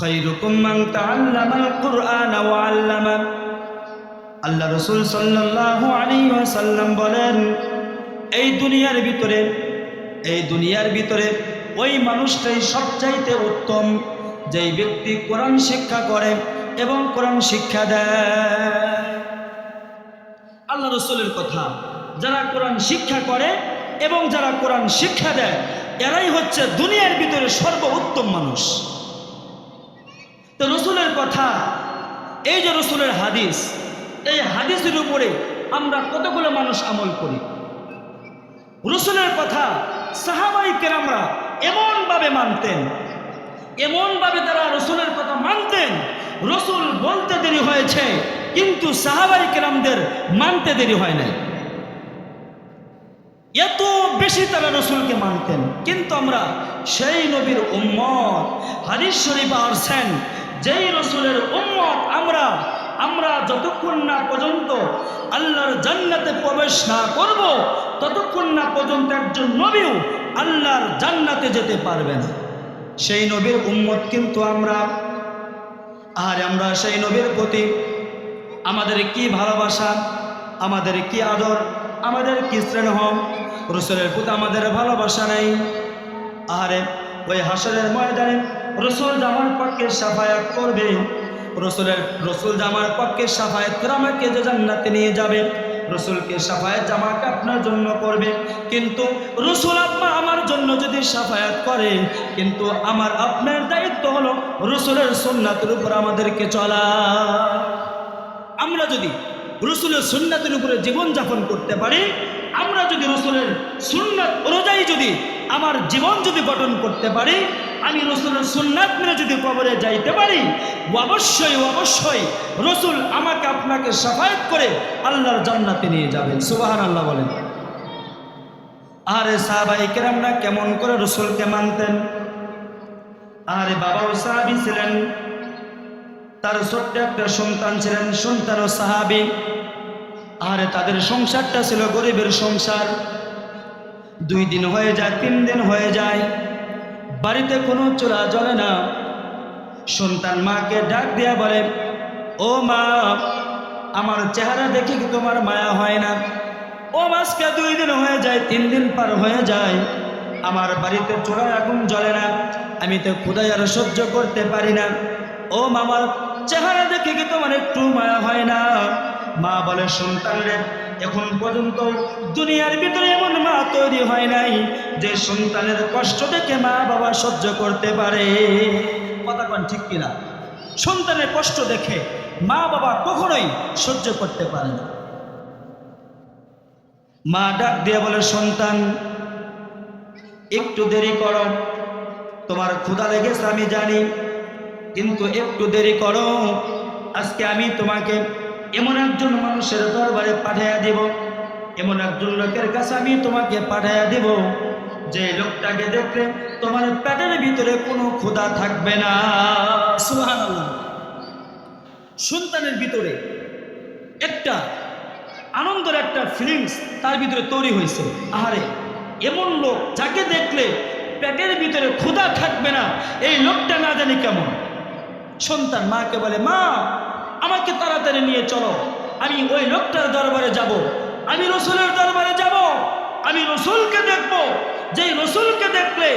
খৈরুকুম মান তাআল্লামাল কুরআন ওয়া আল্লামা। আল্লাহ রাসূল সাল্লাল্লাহু আলাইহি ওয়াসাল্লাম বলেন, এই দুনিয়ার ভিতরে, এই দুনিয়ার ভিতরে ওই মানুষটাই সবচাইতে উত্তম, যেই ব্যক্তি কোরআন শিক্ষা করে এবং কোরআন শিক্ষা দেয়। আল্লাহ রসুলের কথা, যারা কোরআন শিক্ষা করে এবং যারা কোরআন শিক্ষা দেয়, এরাই হচ্ছে দুনিয়ার ভিতরে সর্ব উত্তম মানুষ। তো রসুলের কথা, এই যে রসুলের হাদিস, এই হাদিসের উপরে আমরা কতগুলো মানুষ আমল করি? রসুলের কথা সাহাবাই কেরামরা এমনভাবে মানতেন, এমনভাবে তারা রসুলের কথা মানতেন, রসুল বলতে দেরি হয়েছে, কিন্তু সাহাবাই কেরামদের মানতে দেরি হয় নাই। এত বেশি তারা রসুলকে মানতেন, কিন্তু আমরা সেই নবীর উম্মত, হাদিস শরীফ আসছেন যেই রসুলের উম্মত আমরা আমরা যতক্ষণ না পর্যন্ত আল্লাহর জান্নাতে প্রবেশ না করব, ততক্ষণ না পর্যন্ত একজন নবীও আল্লাহর জান্নাতে যেতে পারবে না। সেই নবীর উম্মত কিন্তু আমরা। আর আমরা সেই নবীর প্রতি আমাদের কি ভালোবাসা, আমাদের কি আদর, আমাদের কি স্নেহ, রসুলের প্রতি আমাদের ভালোবাসা নেই। আরে, ওই হাসরের ময়দানে রসুল জামার পক্ষে সাফায়াত করবে। রসুলের রসুল জামার পক্ষে সাফায়াত করে আমাকে যে জান্নাতে নিয়ে যাবে। রসুলকে সাফায়াত জামাকে আপনার জন্য করবে। কিন্তু রসুল আপনা আমার জন্য যদি সাফায়াত করে, কিন্তু আমার আপনার দায়িত্ব হলো রসুলের সুন্নাতের উপর আমাদেরকে চলা। আমরা যদি রসুলের সুন্নাতের উপরে জীবনযাপন করতে পারি, আমরা যদি রসুলের সুন্নাত অনুযায়ী যদি আমার জীবন যদি গঠন করতে পারি আমি রসুলের সুন্নাত মেনে যদি কবরে যাইতে পারি, অবশ্যই অবশ্যই রসুল আমাকে আপনাকে সাফায়াত করে আল্লাহর জান্নাতে নিয়ে যাবেন। সুবাহান আল্লাহ বলেন। আরে সাহাবাই কেরামরা কেমন করে রসুলকে মানতেন? আরে বাবাও সাহাবি ছিলেন, তার ছোট্ট একটা সন্তান ছিলেন সন্তান ও সাহাবি। আরে তাদের সংসারটা ছিল গরিবের সংসার। দুই দিন হয়ে যায়, তিন দিন হয়ে যায়। বাড়িতে কোনো চোরা জ্বলে না। সন্তান মাকে ডাক দিয়া বলে, ও মা, আমার চেহারা দেখে কি তোমার মায়া হয় না? ও মাসকে দুই দিন হয়ে যায়, তিন দিন পার হয়ে যায়। আমার বাড়িতে চোরার আগুন জ্বলে না, আমি তো ক্ষুদায় আর সহ্য করতে পারি না। ও মামার চেহারা দেখে কি তোমার একটু মায়া হয় না? মা বলে, সন্তান রে, এখন পর্যন্ত দুনিয়ার ভিতরে এমন মা তৈরি হয় নাই যে সন্তানের কষ্ট দেখে মা বাবা সহ্য করতে পারে। কথা কন ঠিক কিনা? সন্তানের কষ্ট দেখে মা বাবা কখনোই সহ্য করতে পারে না। মা ডাক দিয়ে বলে, সন্তান, একটু দেরি করো, তোমার ক্ষুধা লেগেছে আমি জানি, কিন্তু একটু দেরি করো, আজকে আমি তোমাকে এমন একজন মানুষের দরবারে পাঠাইয়া দিব। এমন একজন লোকের কাছে আমি তোমাকে পাঠাইয়া দিব যে লোকটাকে দেখলে তোমার পেটের ভিতরে কোনো ক্ষুধা থাকবে না। সুবহানাল্লাহ। সন্তানের ভিতরে একটা আনন্দের একটা ফিলিংস তার ভিতরে তৈরি হয়েছে। আহারে, এমন লোক যাকে দেখলে পেটের ভিতরে ক্ষুধা থাকবে না, এই লোকটা না জানি কেমন। সন্তান মাকে বলে, মা আমাকে তাড়াতাড়ি নিয়ে চলো। আমি ওই লোকটার দরবারে যাব। আমি রসুলের দরবারে যাব। আমি রসুলকে দেখব। যেই রসুলকে দেখলে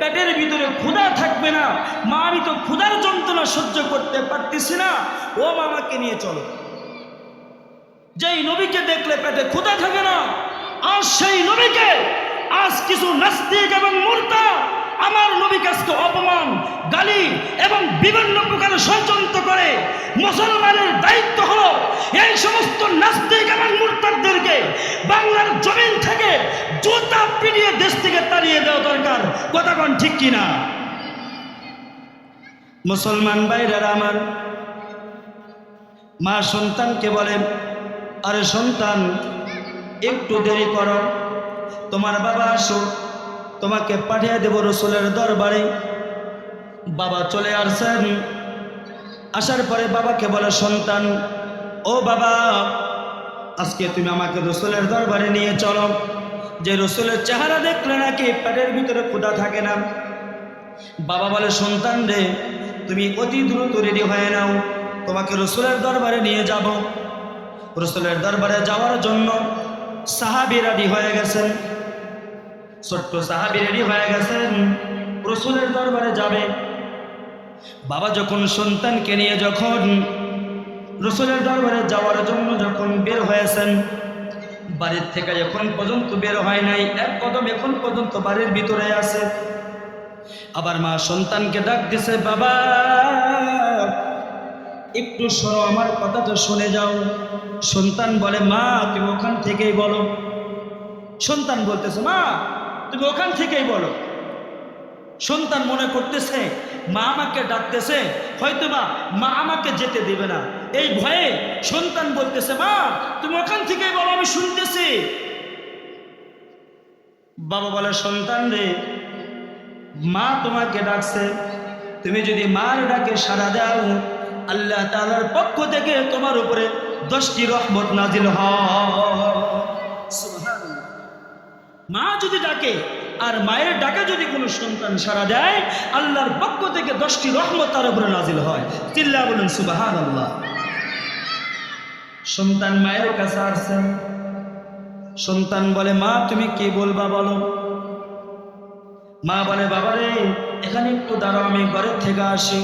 পেটের ভিতরে ক্ষুধা থাকবে না, মা, আমি তো ক্ষুধার যন্ত্রণা সহ্য করতে পারতেছি না, ও মামাকে নিয়ে চলো। যেই নবীকে দেখলে পেটে ক্ষুধা থাকে না আর সেই নবীকে, আজ কিছু নাস্তিক এবং মূর্তা, আমার নবীকে আজকে অপমান, গালি এবং বিভিন্ন প্রকার করে মুসলমানের দায়িত্ব হলো এই সমস্ত নাস্তিক এবং মূর্তাদেরকে বাংলার জমিন থেকে জুতা পিটিয়ে দেশ থেকে তাড়িয়ে দেওয়া দরকার। কথা কন ঠিক কিনা? মুসলমান ভাইরা আমার, মা সন্তানকে বলে, আরে সন্তান, একটু দেরি করো। তোমার বাবা আসো, তোমাকে পাঠিয়ে দেব রসুলের দরবারে। বাবা চলে আসছেন আসার পরে বাবাকে বলে, সন্তান, ও বাবা, আজকে তুমি আমাকে রসুলের দরবারে নিয়ে চলো। যে রসুলের চেহারা দেখলে নাকি পেটের ভিতরে ক্ষুধা থাকে না? বাবা বলে, সন্তান রে, তুমি অতি দ্রুত রেডি হয়ে নাও। তোমাকে রসুলের দরবারে নিয়ে যাব। রসুলের দরবারে যাওয়ার জন্য সাহাবি রেডি হয়ে গেছেন। ছোট্ট সাহাবি রেডি হয়ে গেছেন। রসুলের দরবারে যাবে। বাবা যখন সন্তানকে নিয়ে যখন রসুলের দরবারে যাওয়ার জন্য যখন বের হয়েছেন, বাড়ির থেকে এখন পর্যন্ত বের হয় নাই, এক কদম এখন পর্যন্ত বাড়ির ভিতরে আছে। আবার মা সন্তানকে ডাক দিছে, বাবা, একটু শোনো, আমার কথাটা শুনে যাও। সন্তান বলে, মা, তুমি ওখান থেকেই বলো। সন্তান বলতেছে, মা, তুমি ওখান থেকেই বলো। সন্তান মনে করতেছে, মা আমাকে ডাকতেছে হয়তো বা মা আমাকে যেতে দেবে না। এই ভয়ে সন্তান বলতেছে, মা, তুমি ওখান থেকেই বলো, আমি শুনতেছি। বাবা বলে, সন্তান রে, মা তোমাকে ডাকছে। তুমি যদি মার ডাকে সারা দাও, আল্লাহ তাআলার পক্ষ থেকে তোমার উপরে দশটি রহমত নাজিল সুবহানাল্লাহ। মা যদি ডাকে আর মায়ের ডাকে যদি কোনো সন্তান সারা দেয়, আল্লাহর পক্ষ থেকে দশটি রহমত তার উপরে নাজিল হয়। চিল্লা বলুন সুবাহান আল্লাহ সন্তান মায়ের কাছে আসছেন সন্তান বলে, মা, তুমি কি বলবা বলো? মা বলে, বাবারে, এখানে একটু দাঁড়াও, আমি ঘরের থেকে আসি।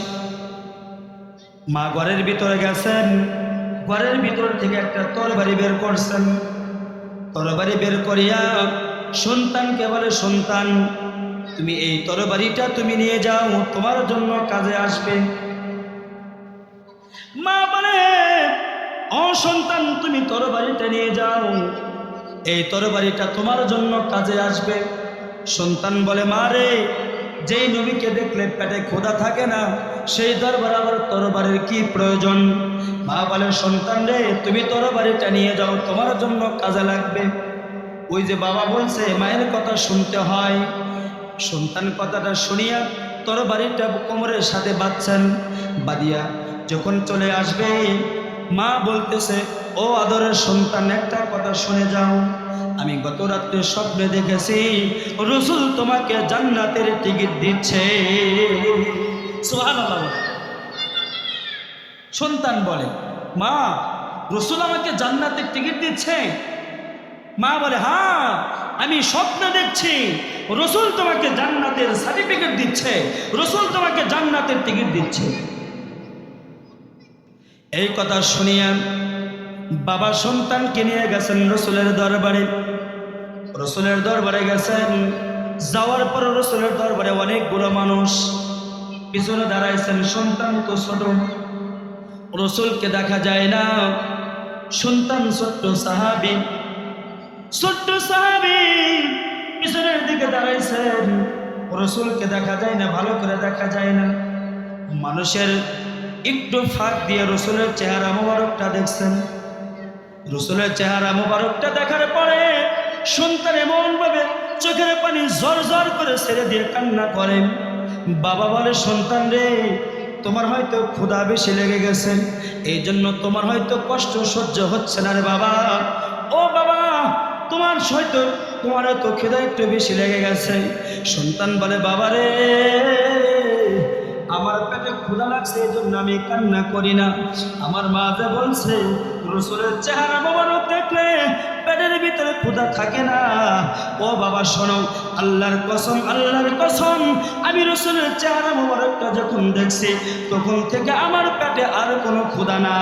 মা ঘরের ভিতরে গেছেন। ঘরের ভিতর থেকে একটা তরবারি বের করছেন। তরবারি বের করিয়া সন্তানকে বলে, সন্তান, তুমি এই তরবারিটা তুমি নিয়ে যাও, তোমার জন্য কাজে আসবে। মা বলে, ও সন্তান, তুমি তরবারিটা নিয়ে যাও, এই তরবারিটা তোমার জন্য কাজে আসবে। সন্তান বলে, মা রে, যেই নবীকে দেখলে পেটে খোদা থাকে না, সেই দরবার আবার তরবারের কি প্রয়োজন? মা বলে, সন্তান রে, তুমি তরবারিটা নিয়ে যাও, তোমার জন্য কাজে লাগবে। ওই যে বাবা বলছে, মায়ের কথা শুনতে হয়। সন্তান কথাটা শুনিয়া তরবারিটা কোমরের সাথে বাঁধছেন বাদিয়া যখন চলে আসবে, মা বলতেছে, ও আদরের সন্তান, একটা কথা শুনে যাও। আমি গত রাত্রে স্বপ্নে দেখেছি, রসুল তোমাকে জান্নাতের টিকিট দিচ্ছে। সন্তান বলে, মা, রসুল আমাকে জান্নাতের টিকিট দিচ্ছে? মা বলে হ্যাঁ আমি স্বপ্ন দেখছি। রসুল তোমাকে জান্নাতের সার্টিফিকেট দিচ্ছে। রসুল তোমাকে জান্নাতের টিকিট দিচ্ছে। এই কথা শুনিয়া বাবা সন্তানকে নিয়ে গেছেন রসুলের দরবারে। রসুলের দরবারে গেছেন। যাওয়ার পর রসুলের দরবারে অনেকগুলো মানুষ পিছনে দাঁড়াইছেন, সন্তান তো ছোট। রসুলকে দেখা যায় না। সন্তান ছোট্ট সাহাবি। ছোট্ট সাহাবি পিছনের দিকে দাঁড়াইছেন। রসুলকে দেখা যায় না, ভালো করে দেখা যায় না। মানুষের একটু ফাঁক দিয়ে রসুলের চেহারা মোবারকটা দেখছেন। রসুলের চেহারা মোবারকটা দেখার পরে সন্তান এমনভাবে চোখের পানি জর জর করে ছেড়ে দিয়ে কান্না করেন। বাবা বলে, সন্তান রে, তোমার হয়তো ক্ষুধা বেশি লেগে গেছে। এই জন্য তোমার হয়তো কষ্ট সহ্য হচ্ছে না রে বাবা। ও বাবা তোমার হয়তো তোমার হয়তো ক্ষুধা একটু বেশি লেগে গেছে। সন্তান বলে বাবা রে আমার পেটে ক্ষুধা লাগছে এই জন্য আমি কান্না করি না। আমার মা যে বলছে, রসুলের চেহারা মোবারক দেখলে পেটের ভিতরে ক্ষুধা থাকে না। ও বাবা, শোনো, আল্লাহর কসম আল্লাহর কসম, আমি রসুলের চেহারা মোবারকটা যখন দেখছি, তখন থেকে আমার পেটে আর কোনো ক্ষুধা না